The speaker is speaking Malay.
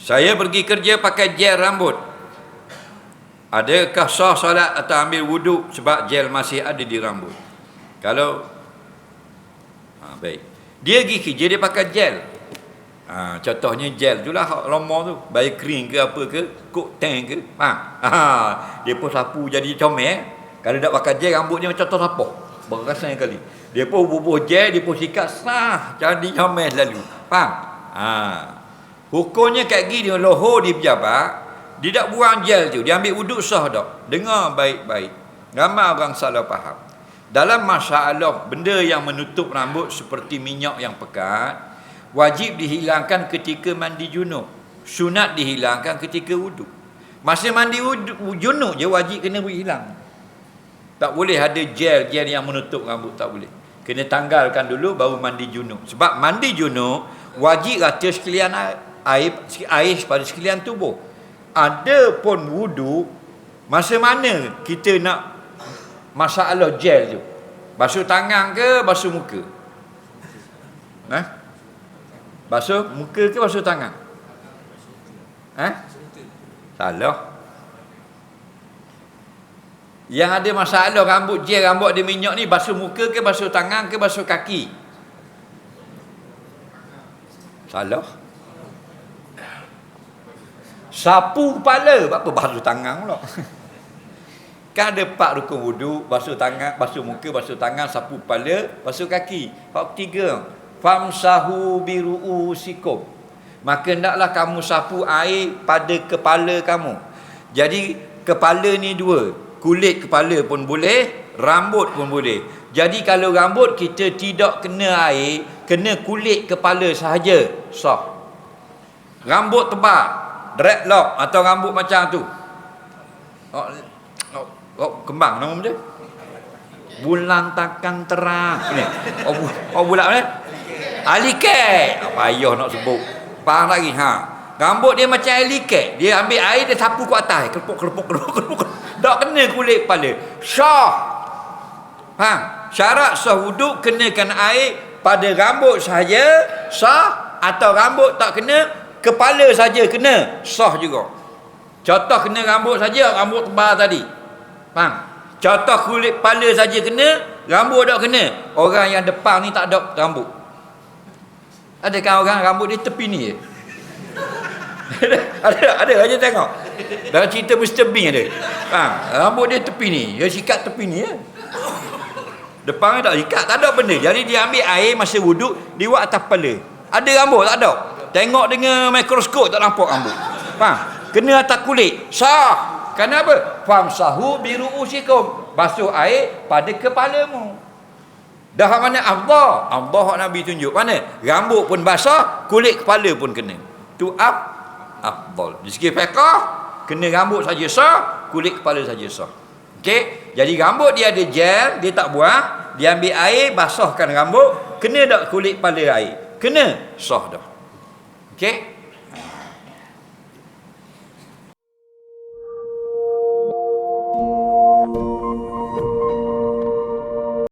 Saya pergi kerja pakai gel rambut. Adakah sah solat atau ambil wuduk sebab gel masih ada di rambut? Kalau ha, baik. Dia pergi kerja dia pakai gel. Ha, contohnya gel tu lah lama tu. Bayi kering ke apa ke, kok tank ke. Ha. ha. Dia pun sapu jadi comel. Kalau tak pakai gel rambut dia macam tersapuh. Berasan kali. Dia pun bubuh gel, dia pun sikat sah. Jadi comel lalu. Faham? Ha. Hukumnya kat gini lohor di pejabat, dia tak buang gel tu, dia ambil wuduk sah tak. Dengar baik-baik. Ramai orang salah faham. Dalam masalah benda yang menutup rambut seperti minyak yang pekat, wajib dihilangkan ketika mandi junub. Sunat dihilangkan ketika wuduk. Masa mandi junub je wajib kena hilang. Tak boleh ada gel-gel yang menutup rambut, tak boleh. Kena tanggalkan dulu baru mandi junub. Sebab mandi junub wajib rata sekalian air air air pada sekalian tubuh. Ada pun wudu masa mana kita nak masalah gel tu? Basuh tangan ke basuh muka? Eh? Basuh muka ke basuh tangan? Eh? Salah. Yang ada masalah rambut gel, rambut ada minyak ni basuh muka ke basuh tangan ke basuh kaki? Salah. Sapu kepala, apa basuh tangan pula? Kan ada empat rukun wudu, basuh tangan, basuh muka, basuh tangan, sapu kepala, basuh kaki. Hak ketiga, famsahu biruusikum. Maka hendaklah kamu sapu air pada kepala kamu. Jadi kepala ni dua, kulit kepala pun boleh, rambut pun boleh. Jadi kalau rambut kita tidak kena air, kena kulit kepala sahaja, sah. Rambut tebal, dreadlock atau rambut macam tu. Oh, oh, oh kembang nama dia. Bulan takkan terang. Ni. Oh, bu, oh bulan mana? Aliket. Apa ayah nak sebut? Faham lagi ha. Rambut dia macam aliket. Dia ambil air dia sapu ke atas. Kelepuk kelepuk kelepuk kelepuk. Tak kena kulit kepala. Syah. Faham? Syarat sah wuduk kenakan air pada rambut sahaja sah atau rambut tak kena kepala saja kena sah juga. Contoh kena rambut saja rambut tebal tadi. Faham? Contoh kulit kepala saja kena rambut tak kena. Orang yang depan ni tak ada rambut. Adakah orang rambut dia tepi ni je? Ada ada aja tengok. Dalam cerita Mr. Bean ada. Faham? Rambut dia tepi ni dia sikat tepi ni je. Depan tak sikat tak ada benda. Jadi dia ambil air masa wuduk dia buat atas kepala ada rambut tak ada Tengok dengan mikroskop tak nampak rambut. Faham? Kena atas kulit. Sah. Kenapa? Faham sahu biru usikum. Basuh air pada kepalamu. Dah mana Allah? Allah Nabi tunjuk. Mana? Rambut pun basah, kulit kepala pun kena. Tu ab afdal. Di segi fiqah, kena rambut saja sah, kulit kepala saja sah. Okey? Jadi rambut dia ada gel, dia tak buang, dia ambil air, basahkan rambut, kena tak kulit kepala air? Kena. Sah dah. Okay?